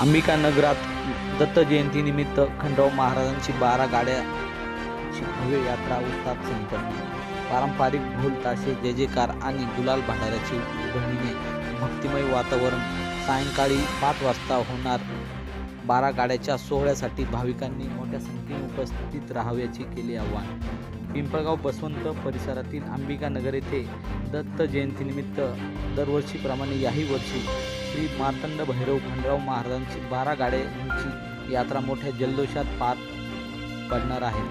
अंबिका नगरात दत्त जयंतीनिमित्त खंडराव महाराजांची बारा गाड्याची भव्य यात्रा उत्साहात संपन्न. पारंपरिक ढोल ताशे जय जयकार आणि गुलाल भंडाऱ्याची उधळणीने भक्तिमय वातावरण. सायंकाळी पाच वाजता होणार बारा गाड्याच्या सोहळ्यासाठी भाविकांनी मोठ्या संख्येने उपस्थित राहाव्याचे केले आवाहन. पिंपळगाव बसवंत परिसरातील अंबिका नगर येथे दत्त जयंतीनिमित्त दरवर्षीप्रमाणे याही वर्षी श्री मार्तंड भैरव खंडराव महाराजांची बारा गाड्यांची यात्रा मोठ्या जल्लोषात पार पडणार आहे.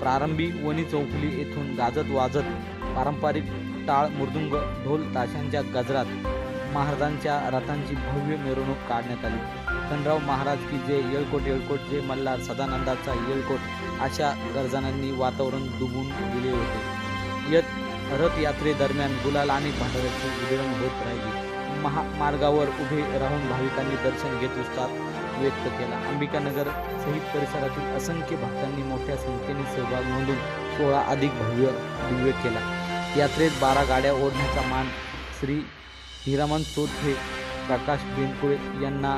प्रारंभी वणी चौफुली येथून गाजत वाजत पारंपरिक टाळ मृदुंग ढोल ताशांच्या गजरात महाराजांच्या रथांची भव्य मिरवणूक काढण्यात आली. खंडराव महाराज की जय येळकोट येळकोट जय मल्हार सदानंदाचा येळकोट अशा गर्जनांनी वातावरण दुबून गेले होते. यत रथयात्रेदरम्यान गुलाल आणि भांडाराची उधळण होत राहिली. महामार्गावर उभे राहून भाविकांनी दर्शन घेत उत्साह व्यक्त केला. अंबिकानगर सहित परिसरातील असंख्य भक्तांनी मोठ्या संख्येने सहभाग नोंदून सोळा अधिक भव्य दिव्य केला. यात्रेत बारा गाड्या ओढण्याचा मान श्री हिरामन चोथे प्रकाश बेनकुळे यांना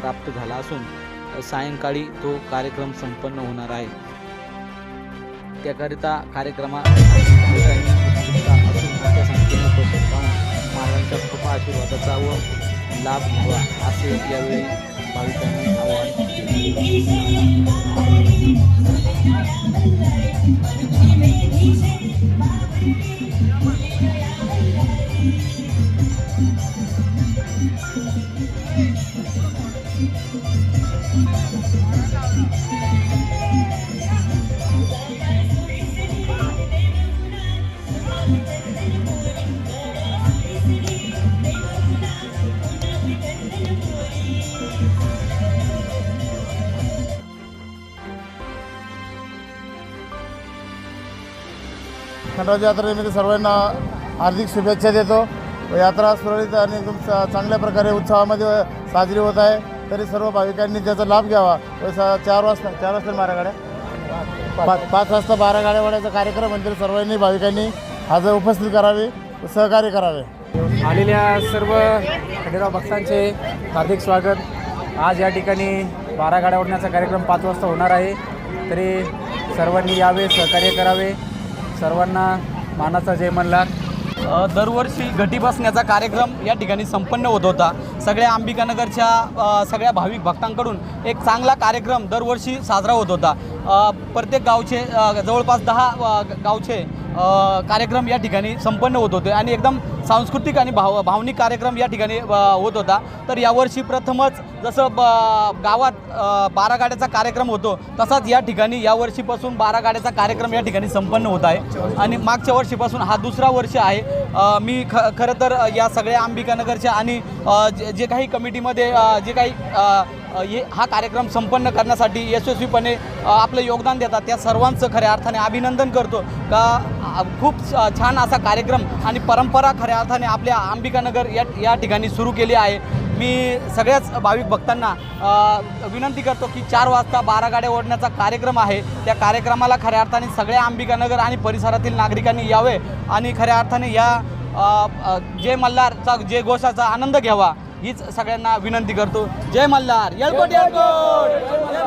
प्राप्त झाला असून सायंकाळी तो कार्यक्रम संपन्न होणार आहे. त्याकरिता कार्यक्रमात त्यांच्या कृपा आशीर्वादाचा व लाभ घ्यावा असे यावेळी भाविकांनी आवाहन केले. खंडरावच्या यात्रेनिमित्त सर्वांना हार्दिक शुभेच्छा देतो. यात्रा सुरळीत आणि एकदम चांगल्या प्रकारे उत्सवामध्ये साजरी होत आहे. तरी सर्व भाविकांनी त्याचा लाभ घ्यावा. स- चार वाजता चार वाजता बारा गाड्या? पाच पाच वाजता बारा गाड्या वाढायचा कार्यक्रम म्हणजे सर्वांनी भाविकांनी हजर उपस्थित करावे सहकार्य करावे. आलेल्या सर्व खंडेराव भक्तांचे हार्दिक स्वागत. आज या ठिकाणी बारा गाड्या ओढण्याचा कार्यक्रम पाच वाजता होणार आहे. तरी सर्वांनी यावे सहकार्य करावे. सर्वांना मानाचा जय मल्हार. दरवर्षी घटी बसण्याचा कार्यक्रम या ठिकाणी संपन्न होत होता. सगळ्या अंबिकानगरच्या सगळ्या भाविक भक्तांकडून एक चांगला कार्यक्रम दरवर्षी साजरा होत होता. प्रत्येक गावचे जवळपास दहा गावचे कार्यक्रम या ठिकाणी संपन्न होत होते आणि एकदम सांस्कृतिक आणि भाव भावनिक कार्यक्रम या ठिकाणी होत होता. तर यावर्षी प्रथमच जसं ब गावात बारागाड्याचा बारा गाड्याचा कार्यक्रम होतो तसाच या ठिकाणी यावर्षीपासून बारा गाड्याचा कार्यक्रम या ठिकाणी संपन्न होत आहे. आणि मागच्या वर्षीपासून हा दुसरा वर्ष आहे. मी ख खरं तर या सगळ्या अंबिकानगरच्या आणि जे जे काही कमिटीमध्ये जे काही ये हा कार्यक्रम संपन्न करण्यासाठी यशस्वीपणे आपलं योगदान देतात. त्या सर्वांचं खऱ्या अर्थाने अभिनंदन करतो. का खूप छान असा कार्यक्रम आणि परंपरा खऱ्या अर्थाने आपल्या अंबिकानगर या या ठिकाणी सुरू केली आहे. मी सगळ्याच भाविक भक्तांना विनंती करतो की चार वाजता बारा गाड्या ओढण्याचा कार्यक्रम आहे. त्या कार्यक्रमाला खऱ्या अर्थाने सगळ्या अंबिकानगर आणि परिसरातील नागरिकांनी यावे आणि खऱ्या अर्थाने या जय मल्हारचा जय घोषाचा आनंद घ्यावा. हीच सगळ्यांना विनंती करतो. जय मल्हार. येळकोट येळकोट.